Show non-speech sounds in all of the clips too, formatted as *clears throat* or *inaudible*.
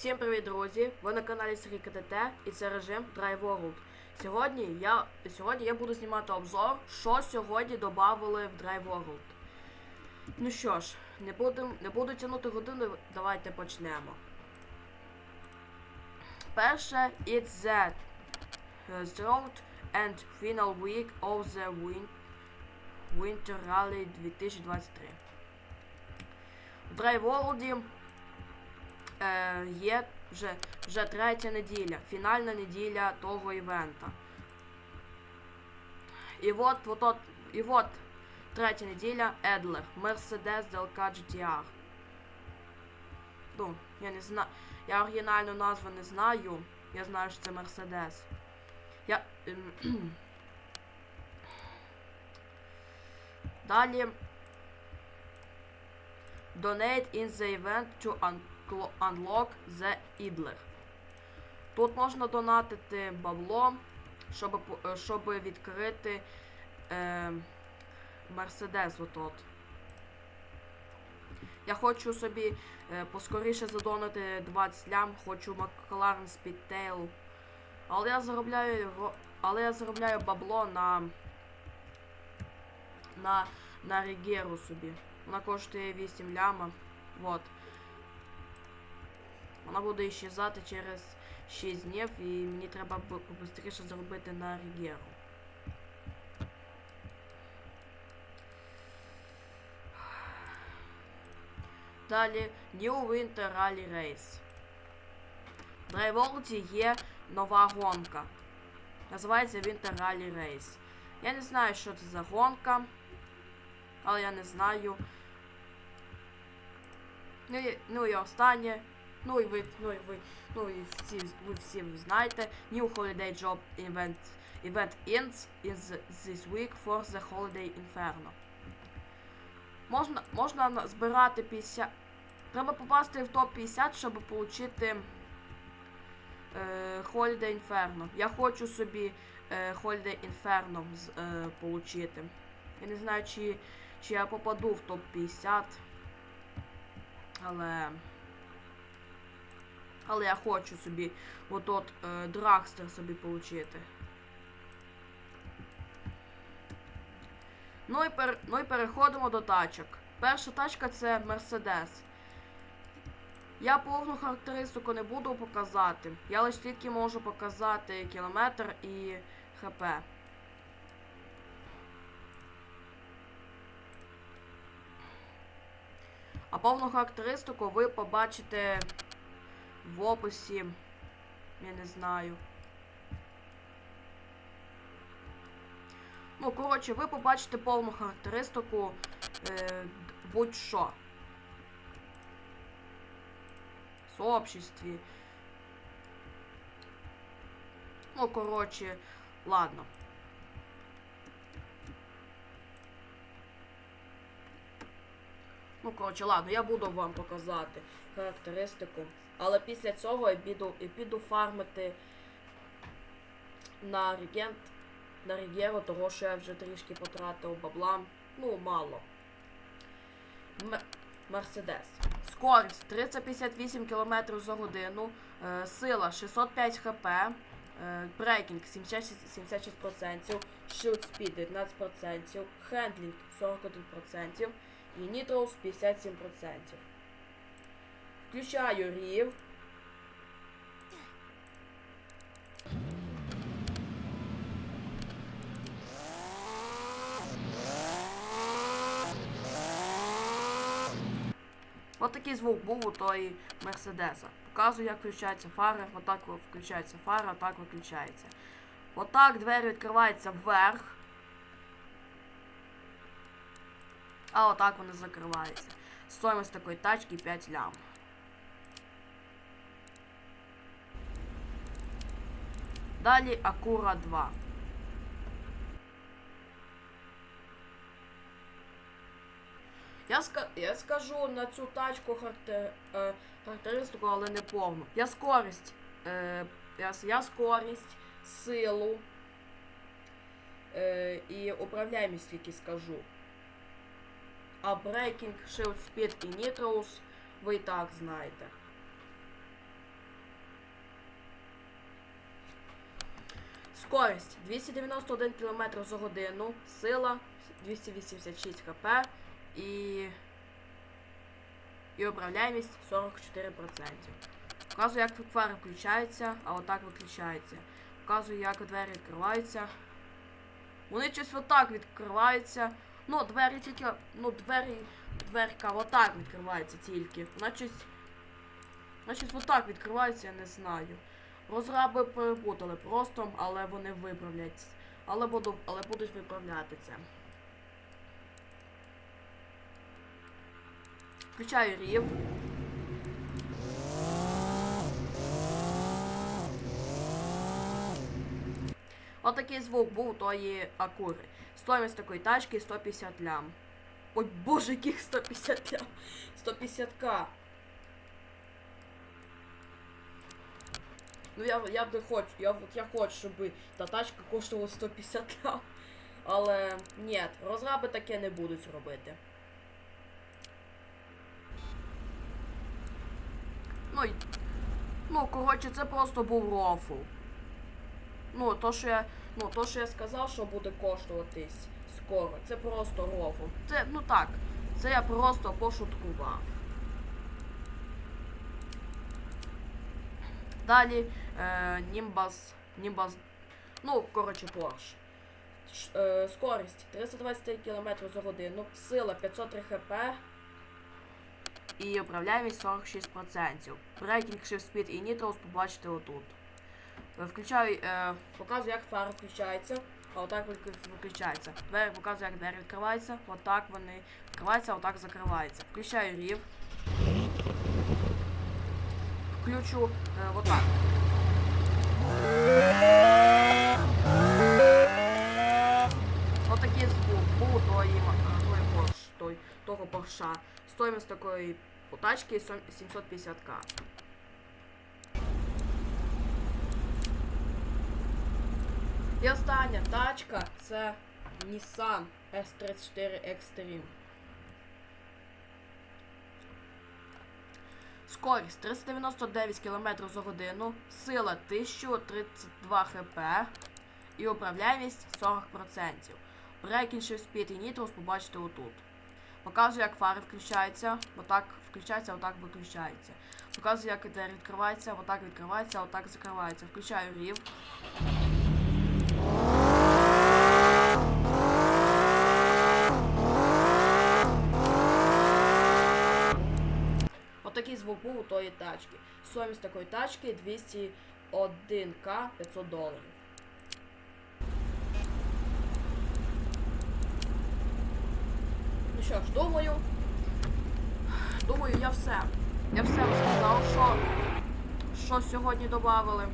Всім привіт, друзі! Ви на каналі Сергій КТТ і це режим Drive. Сьогодні я, сьогодні я буду знімати обзор, що сьогодні додали в Drive. Ну що ж, не буду, не буду тягнути годину, давайте почнемо. Перше, it's uh, third and final week of the win Winter Rally 2023. В Drive е, є вже, вже третя неділя, фінальна неділя того івента. І от, от, от, і от третя неділя Едлер, Mercedes DLK GTR. Ну, я не знаю. Я оригінальну назву не знаю. Я знаю, що це Mercedes. Я. ем, *clears throat* Далі. Donate in the event to unlock the Idler. Тут можна донатити бабло, щоб, е, щоб відкрити Мерседес отот. Я хочу собі е, поскоріше задонати 20 лям, хочу McLaren Speedtail. Але я заробляю але я заробляю бабло на на, на Рігеру собі. Вона коштує 8 ляма. Вот. Вона буде іщезати через 6 днів і мені треба побыстріше заробити на Рігеру. Далі New Winter Rally Race. В Драйволді є нова гонка. Називається Winter Rally Race. Я не знаю, що це за гонка. Але я не знаю. Ну і, ну і останнє. Ну і ви, ну і ви, ну і всі, ви всі знаєте. New Holiday Job Event Event ends is this week for the Holiday Inferno. Можна, можна збирати 50. Треба попасти в топ-50, щоб отримати е, Holiday Inferno. Я хочу собі е, Holiday Inferno е, получити. Я не знаю, чи, чи я попаду в топ-50. Але. Але я хочу собі от от е, Драгстер собі получити. Ну і, пер, ну і переходимо до тачок. Перша тачка це Mercedes. Я повну характеристику не буду показати. Я лише тільки можу показати кілометр і ХП. А повну характеристику ви побачите в описі. Я не знаю. Ну, коротше, ви побачите повну характеристику е, будь-що. В сообществі. Ну, коротше, ладно. Ну, коротше, ладно, я буду вам показати характеристику. Але після цього я піду, я піду фармити на регент, на регеру, того що я вже трішки потратив бабла. Ну, мало. Мерседес. Скорість 358 км за годину. Е, сила 605 хп. Е, брейкінг 76%, 76%, shield speed 19%, хендлінг 41% і Nitros 57%. Включаю рів. От такий звук був у тої Мерседеса. Показую, як включаються фари, отак включається фара, отак виключається. Отак двері відкриваються вверх. А отак вони закриваються. Стоїмость такої тачки 5 лям. Далі Акура 2. Я, ска... я скажу на цю тачку характер... е, характеристику, але не повну. Я скорість. Е, я, скорість, силу е, і управляємість тільки скажу. А Breaking, Shield Speed і Nitros ви і так знаєте. Скорість 291 км за годину, сила 286 хп і. І управляємість 44%. Показую, як фари включаються, а отак виключаються. Показую, як двері відкриваються. Вони щось отак відкриваються. Ну, двері тільки. Ну, двері. Дверка отак відкривається тільки. Вона щось. Вона отак відкривається, я не знаю. Розраби перепутали просто, але вони виправлять. Але буду, але будуть виправляти це. Включаю рів. Отакий звук був у тої акури. Стоїмость такої тачки 150 лям. Ой, боже, яких 150 лям. 150к. Ну я, я не хочу, я, я хочу, щоб та тачка коштувала 150 лям. Але ні, розраби таке не будуть робити. Ну, ну, коротше, це просто був рофл. Ну, то, що я. Ну, то, що я сказав, що буде коштуватись скоро, це просто рофл. Це, ну так, це я просто пошуткував. Далі е, Nimbus, ну, коротше, Porsche. Ш- е, скорість 323 км за годину, сила 503 хп і управляємість 46%. Breaking Shift Speed і Nitros побачите отут. Е, Включаю, е, показую, як фара включається, а отак виключається. Двері показую, як двері відкриваються, отак вони відкриваються, а отак закриваються. Включаю рів. Включу е, отак. Отакий звук був у тої, ма- тої Порш, той, того Порша. Стоїмость такої тачки 750к. І остання тачка це Nissan S34 Extreme. Скорість 399 км за годину, сила 1032 хп і управляємість 40%. Breaking Shift і Nitros побачите отут. Показую, як фари включаються, отак включається, отак виключається. Показую, як двері відкриваються, отак відкривається, отак закривається. Включаю рів. Отакий звук був у тої тачки. Стоїмость такої тачки 201к 500 доларів. Ну що ж, думаю. Думаю, я все. Я все розказав, що, що сьогодні додали.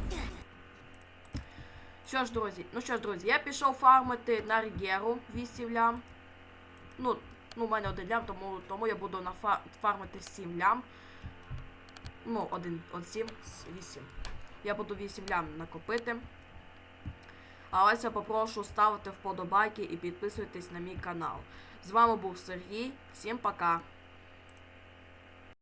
Що ж, друзі, ну що ж, друзі, я пішов фармити на Рігеру 8 лям. Ну, ну, у мене один лям, тому, тому я буду на фармити 7 лям. Ну, один, от 7, 8. Я буду 8 лям накопити. А ось я попрошу ставити вподобайки і підписуйтесь на мій канал. З вами був Сергій. Всім пока!